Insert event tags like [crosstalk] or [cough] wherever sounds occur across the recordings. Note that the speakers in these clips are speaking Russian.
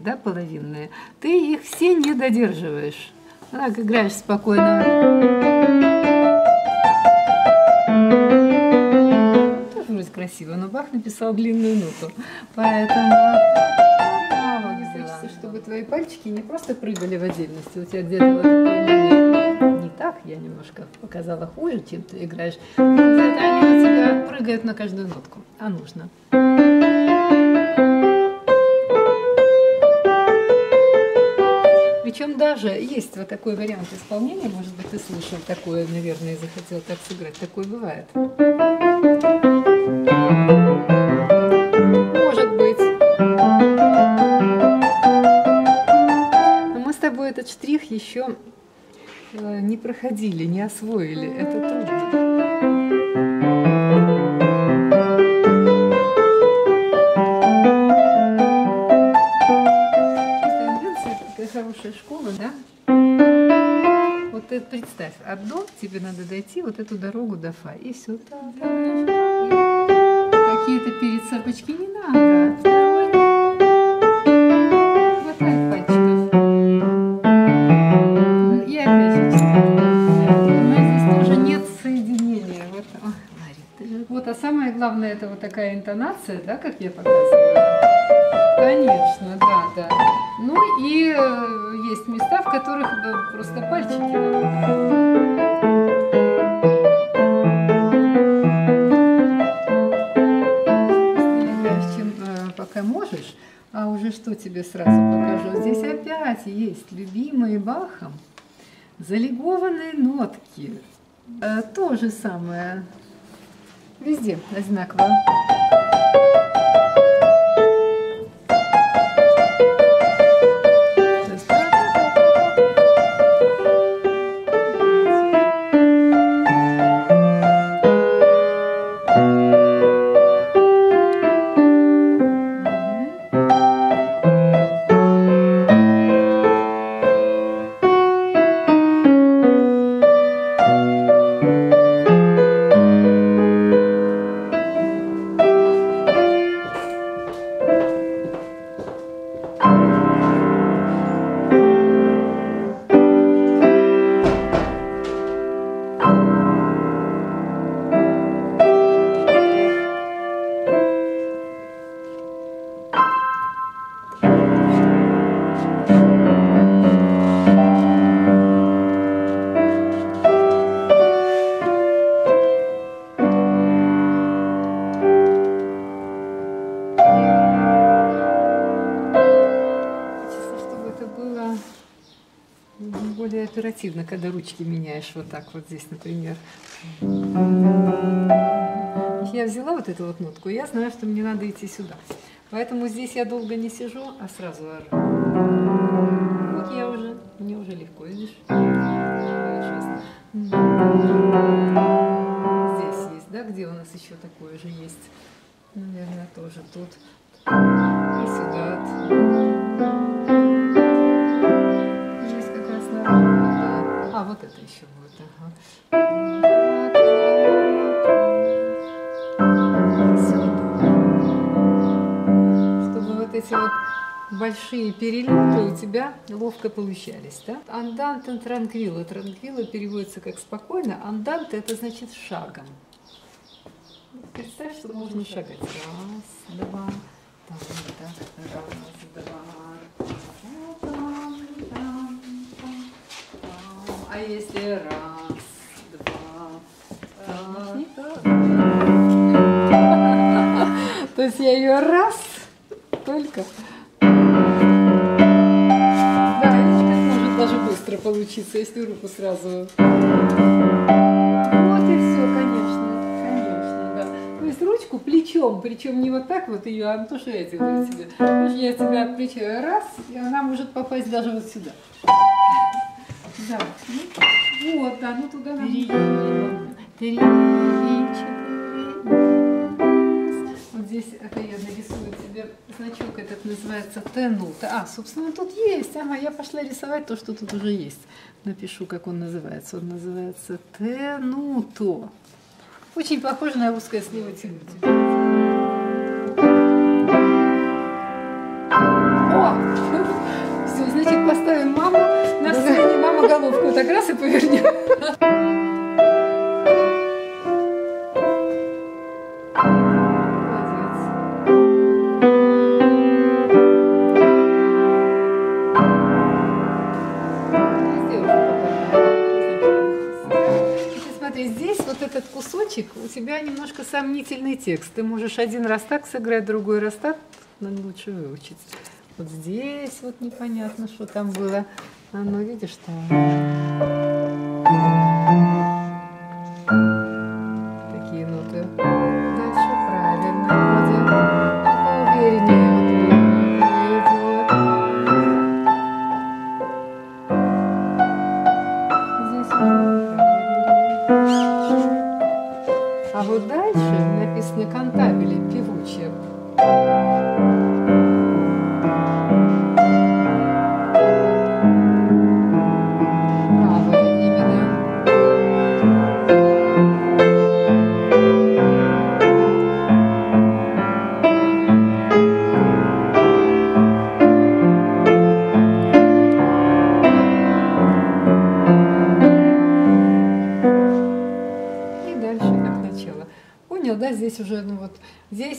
да, половинные. Ты их все не додерживаешь. Так, играешь спокойно. Тоже вроде красиво, но Бах написал длинную ноту. Поэтому хочется, чтобы твои пальчики не просто прыгали в отдельности. У тебя где-то вот такой. Не так, я немножко показала хуже, чем ты играешь. Где-то они у тебя прыгают на каждую нотку. А нужно. Даже есть вот такой вариант исполнения, может быть, ты слышал такое, наверное, и захотел так сыграть. Такое бывает. Может быть. Но мы с тобой этот штрих еще э, не проходили, не освоили. Это трудно. Хорошая школа, да? Вот ты представь, от до тебе надо дойти вот эту дорогу до фа, и все. Какие-то перед сапочки не надо. А самое главное, это вот такая интонация, да, как я показываю. Конечно, да, да. Ну и э, есть места, в которых просто пальчики. э, пока можешь. А уже что тебе сразу покажу? Здесь опять есть любимые Бахом залигованные нотки. Э, то же самое. Везде одинаково. Оперативно, когда ручки меняешь вот так вот здесь, например. Я взяла вот эту вот нотку, я знаю, что мне надо идти сюда. Поэтому здесь я долго не сижу, а сразу ору. Вот я уже, мне уже легко, видишь? Здесь есть, да, где у нас еще такое же есть? Наверное, тоже тут. И сюда. Вот это еще будет. Ага. Чтобы вот эти вот большие перелеты у тебя ловко получались, да? Анданте транквило. Транквило переводится как спокойно. Анданте это значит шагом. Представь, что можно шагать. Раз, два, там, да, раз, два. Там, там, там, там. А если раз, два, [laughs] То есть я ее раз только. Да, может даже быстро получиться, если руку сразу. Вот и все, конечно, конечно, да. То есть ручку плечом, причем не вот так вот ее, а то, что я делаю тебе. Потому что я тебя плечо раз, и она может попасть даже вот сюда. Да, ну, вот, да, ну туда нам... Вот здесь это я нарисую тебе значок этот называется Тенута. А, собственно, тут есть. Ага, я пошла рисовать то, что тут уже есть. Напишу, как он называется. Он называется Тенуто. Очень похоже на русское слово тянуть. Головку так раз и повернем. кусочек, у тебя немножко сомнительный текст. Ты можешь один раз так сыграть, другой раз так, но лучше выучить. Вот здесь вот непонятно, что там было. А ну, видишь, там... Такие ноты. Дальше правильно вроде. Увереннее А вот дальше написано кантабели, певучие.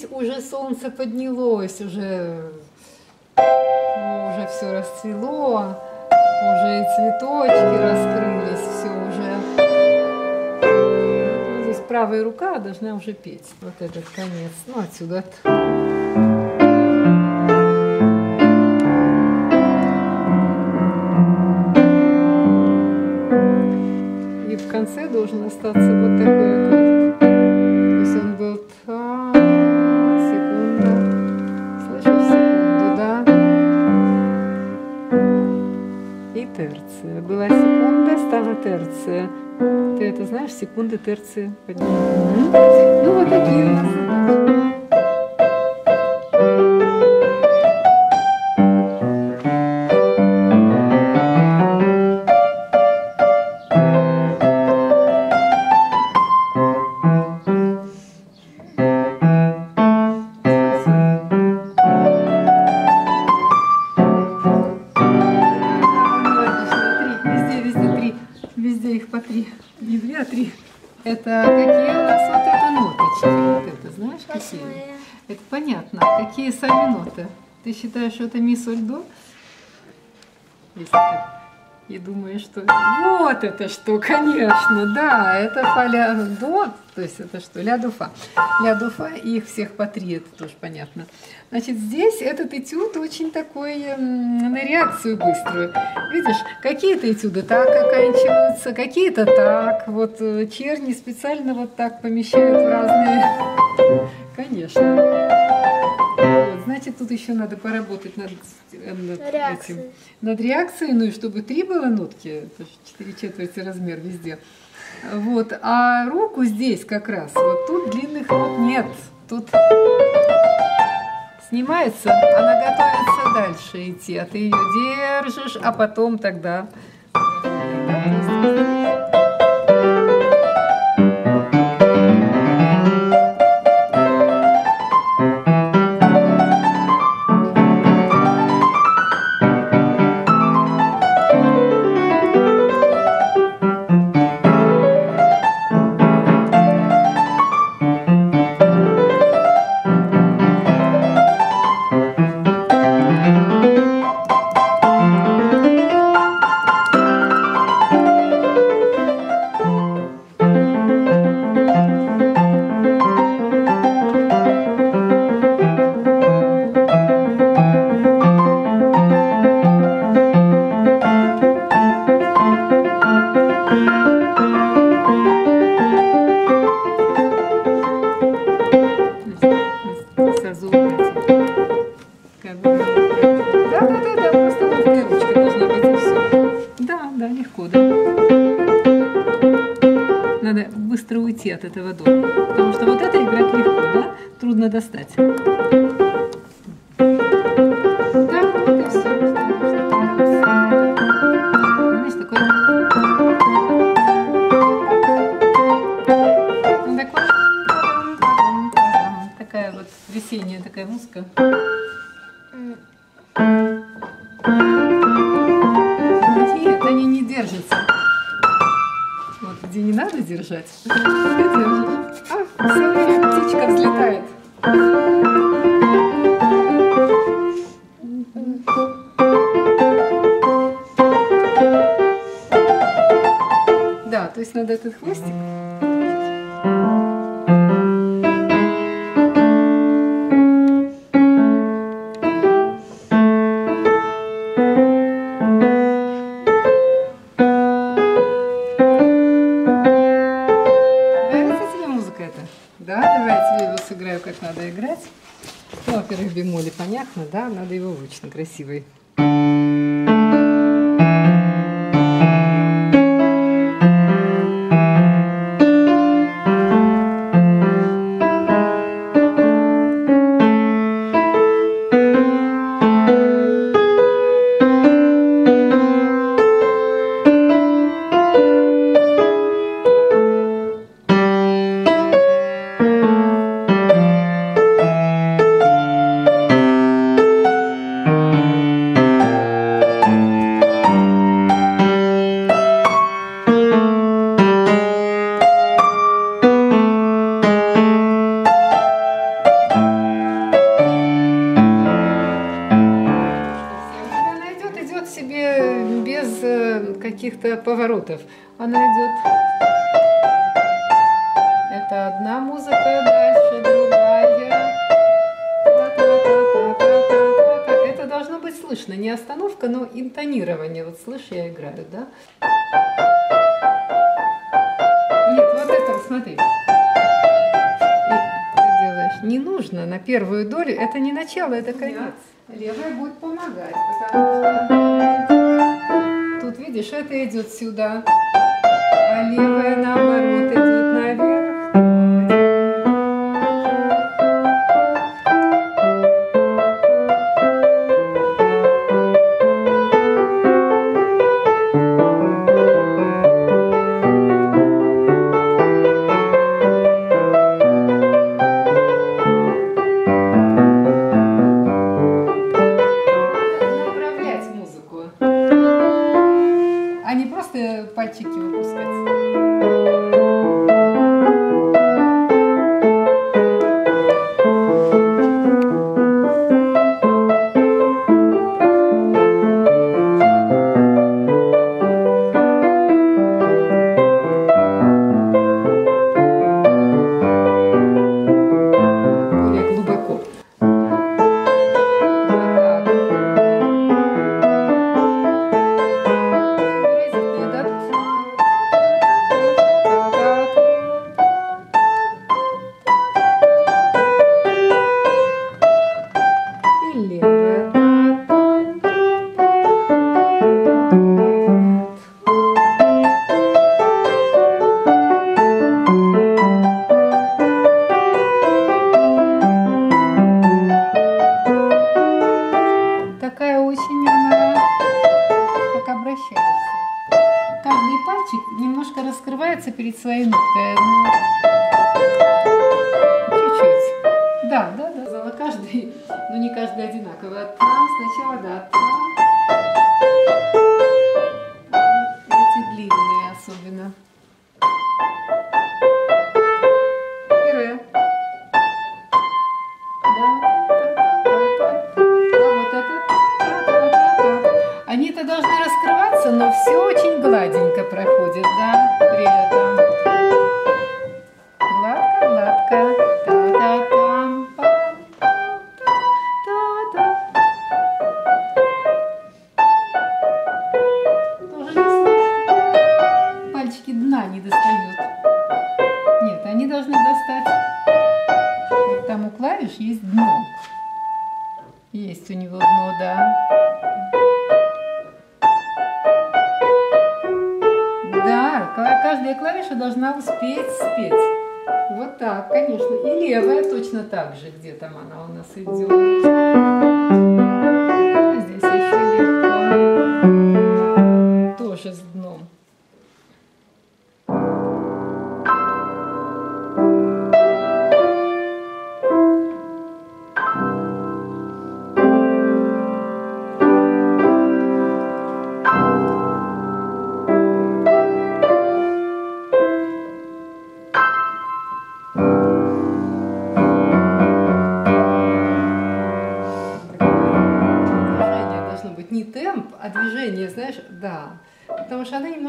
Здесь уже солнце поднялось, уже, ну, уже все расцвело, уже и цветочки раскрылись, все уже. Ну, здесь правая рука должна уже петь. Вот этот конец. Ну, отсюда. И в конце должен остаться вот такой аккорд. Терция. Ты это знаешь, секунды, терции. Ну, вот такие у нас Это какие у нас вот это ноточки? Вот это, знаешь, какие? Восьмая. Это понятно. Какие сами ноты? Ты считаешь, что это ми, соль, до? Если так. И думаешь, что вот это что, конечно, да, это фа ля до, то есть это что, ля до фа. Ля до фа, и их всех по три, это тоже понятно. Значит, здесь этот этюд очень такой на реакцию быструю. Видишь, какие-то этюды так оканчиваются, какие-то так. Вот э, черни специально вот так помещают в разные... Конечно. Значит, тут еще надо поработать над, э, над этим. Над реакцией, ну и чтобы три было нотки, это 4 четверти размер везде. Вот, а руку здесь как раз, вот тут длинных нот нет. Тут снимается, она готовится дальше идти, а ты ее держишь, а потом тогда... Пожалуйста. Нет, они не держатся. Вот где не надо держать, [laughs] ты держишь. А, все время птичка взлетает. Да, то есть надо этот хвостик. достаточно красивой. Одна музыка, дальше другая. Это должно быть слышно, не остановка, но интонирование. Вот слышь, я играю, да? Нет, вот это, смотри. Ты делаешь. Не нужно на первую долю. Это не начало, это конец. Левая будет помогать, потому что... Тут, видишь, это идет сюда, а левая, наоборот, идет наверх.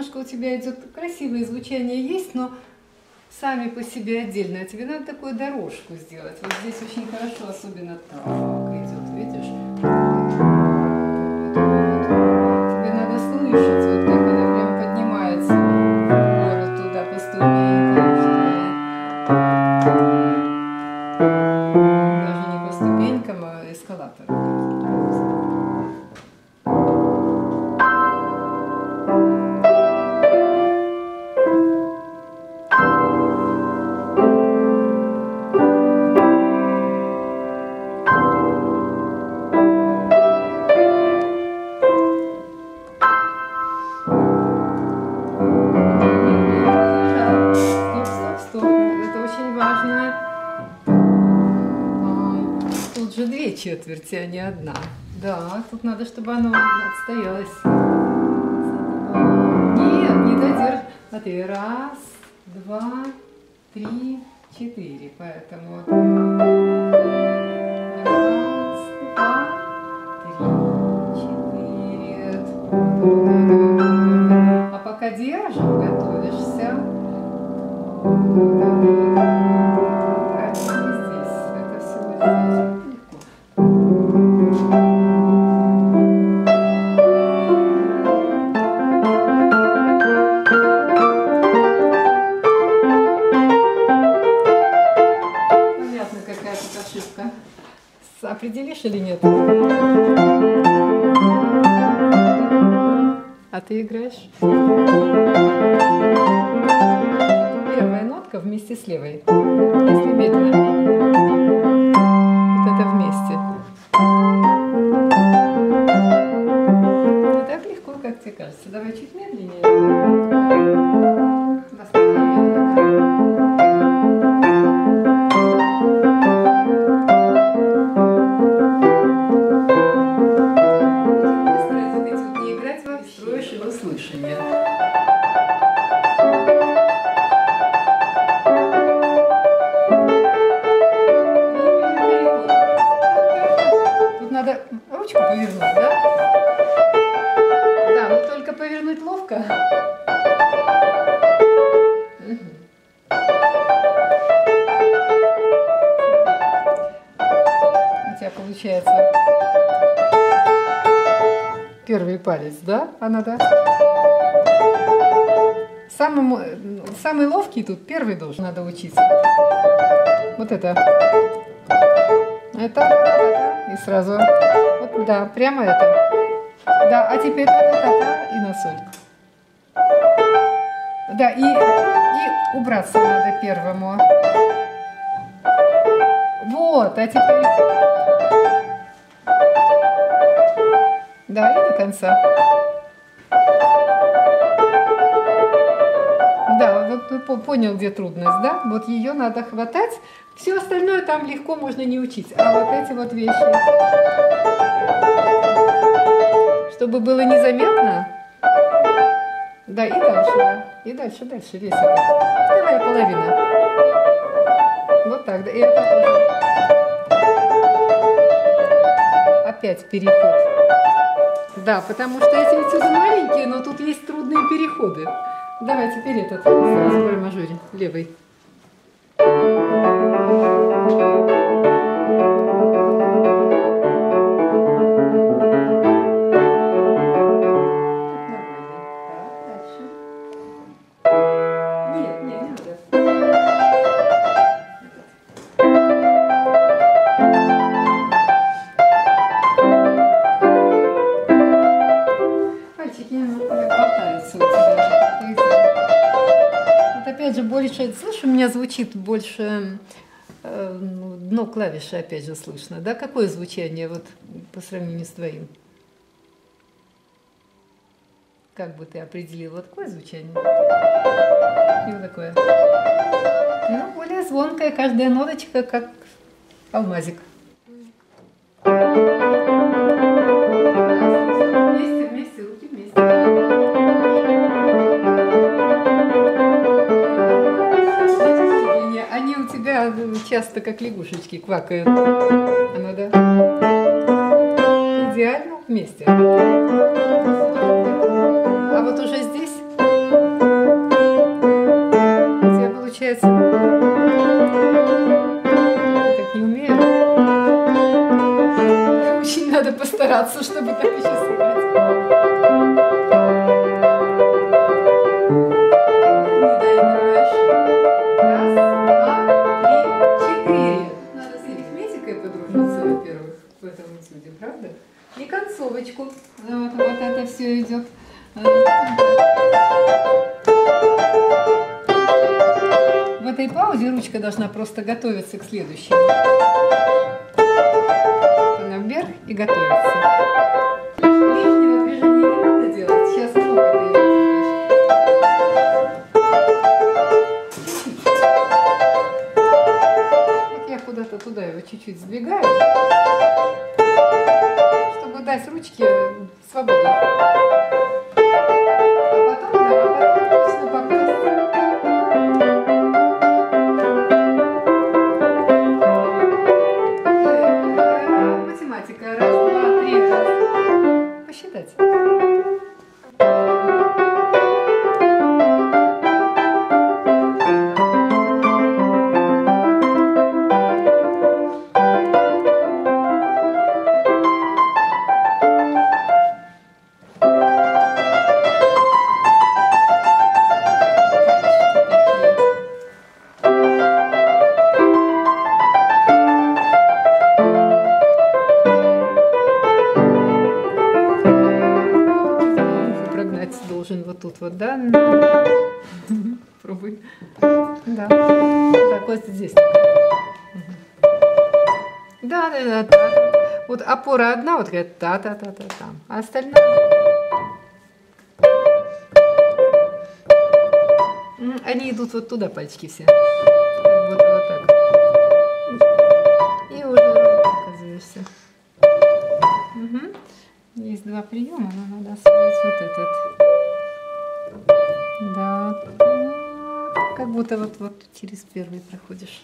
Немножко у тебя идет, красивое звучание есть, но сами по себе отдельно. А тебе надо такую дорожку сделать. Вот здесь очень хорошо, особенно так идет, видишь? Четверти, а не одна. Да, тут надо, чтобы оно отстоялось. Нет, не додерж. Смотри, раз, два, три, четыре. Поэтому да? А надо. Самому, самый ловкий тут первый должен надо учиться. Вот это. Это, и сразу. Вот, да, прямо это. Да, а теперь та-та-та-та и на соль. Да, и, и убраться надо первому. Вот, а теперь... Да, и до конца. Да, вот понял, где трудность, да? Вот ее надо хватать. Все остальное там легко можно не учить. А вот эти вот вещи. Чтобы было незаметно. Да, и дальше, да. И дальше, дальше, весь этот. Вторая половина. Вот так, да. И это тоже. Опять переход. Да, потому что эти этюды маленькие, но тут есть трудные переходы. Давай теперь этот в мажоре, левый. Звучит больше э, ну, дно клавиши опять же слышно, да? Какое звучание вот по сравнению с твоим? Как бы ты определил, вот такое звучание? И вот такое. Ну, более звонкая, каждая ноточка как алмазик. Вместе, часто, как лягушечки, квакают. А ну да. Идеально вместе. А вот уже здесь у тебя получается... Так не умею. Очень надо постараться, чтобы так еще сыграть. И концовочку. Вот, вот это все идет. В этой паузе ручка должна просто готовиться к следующему. Она вверх и готовится. Вот я куда-то туда его чуть-чуть сдвигаю, чтобы дать ручке свободу. Вот да? [laughs] Пробуй. Да. Так, вот здесь. Да, да, да, да. Вот опора одна, вот такая та-та-та-та там. А остальное... Они идут вот туда, пальчики все. Вот, вот так. И уже оказываешься. Мгм. Есть два приема, но надо освоить вот этот. Будто вот, вот через первый проходишь.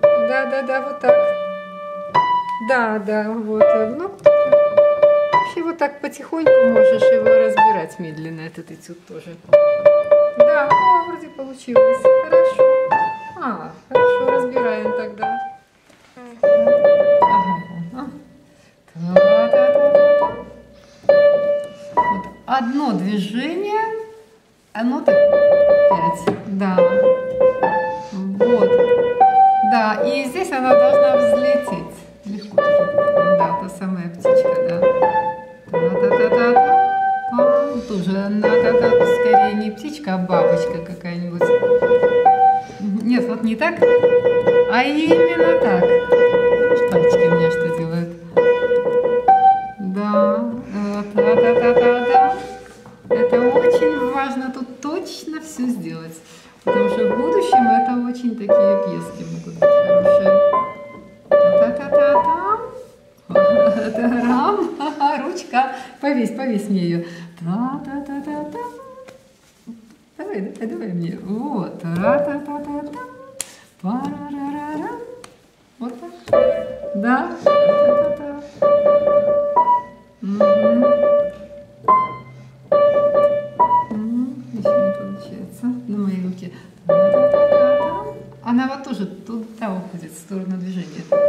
Да, да, да, вот так. Да, да, вот. Ну, вообще вот так потихоньку можешь его разбирать медленно, этот этюд тоже. Да, о, вроде получилось. Хорошо. А, хорошо, разбираем тогда. Ага. Вот одно движение, оно так пять, да. Вот. Да, и здесь она должна взлететь. Легко тоже. Да, та самая птичка, да. Та-та-та-та-та. А, Тоже надо, скорее не птичка, а бабочка какая-нибудь. Нет, вот не так, а именно так. В сторону движения.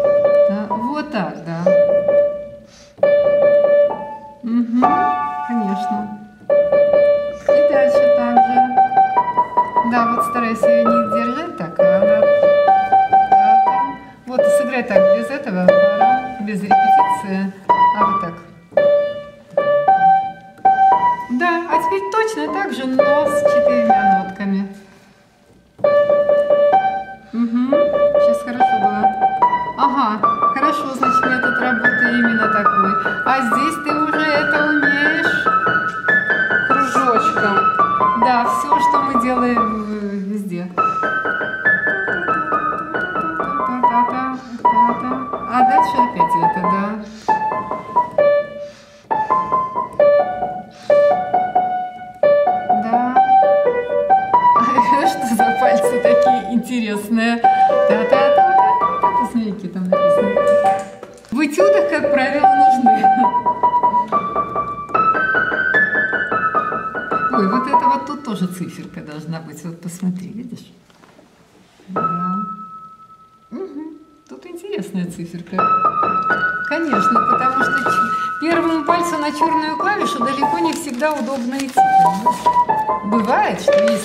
Понимаешь? Бывает, что